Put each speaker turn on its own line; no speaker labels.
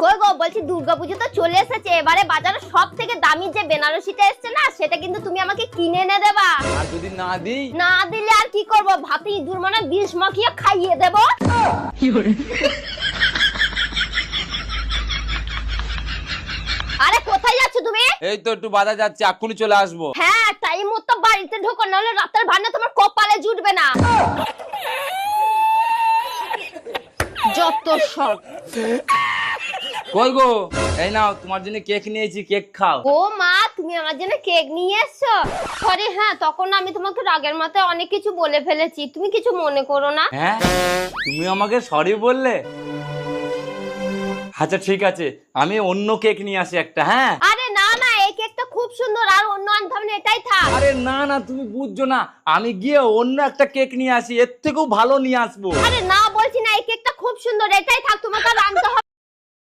কই গো বলছি দুর্গাপুজো তো চলে এসেছে। এবারে বাজারে সব থেকে দামি যে বেনারসিটা এসছে না সেটা কিন্তু তুমি আমাকে কিনে এনে দেবা।
আর যদি না দিই?
না দিলে আর কি করব? ভাতে ইঁদুর মানে বিষ মাখিয়ে খাইয়ে দেব। আরে কোথায় যাচ্ছ তুমি?
এই তো একটু বাজার যাচ্ছে এক্ষুনি চলে আসব।
হ্যাঁ টাইম মতো বাড়িতে ঢোকো নাহলে রাতের ভান্ডা তোমার কপালে জুটবে না। যত সব।
কই গো? এই নাও তোমার জন্য কেক নিয়েছি কেক খাও।
ও মা তুমি আমার জন্য কেক নিয়ে এসছো? সরি হ্যাঁ তখন আমি তোমাকে রাগের মাথায় অনেক কিছু বলে ফেলেছি। তুমি কিছু মনে করো না।
হ্যাঁ? তুমি আমাকে সরি বললে? আচ্ছা ঠিক আছে। আমি অন্য কেক নিয়ে আসি একটা হ্যাঁ?
আরে না না এই কেকটা খুব সুন্দর আর অন্য আনতে হবে না এটাই থাক।
আরে না না তুমি বুঝছ না। আমি গিয়ে অন্য একটা কেক নিয়ে আসি এর থেকেও ভালো নিয়ে আসব।
আরে না বলছি না এই কেকটা খুব সুন্দর এটাই থাক তোমাকে আর আনতে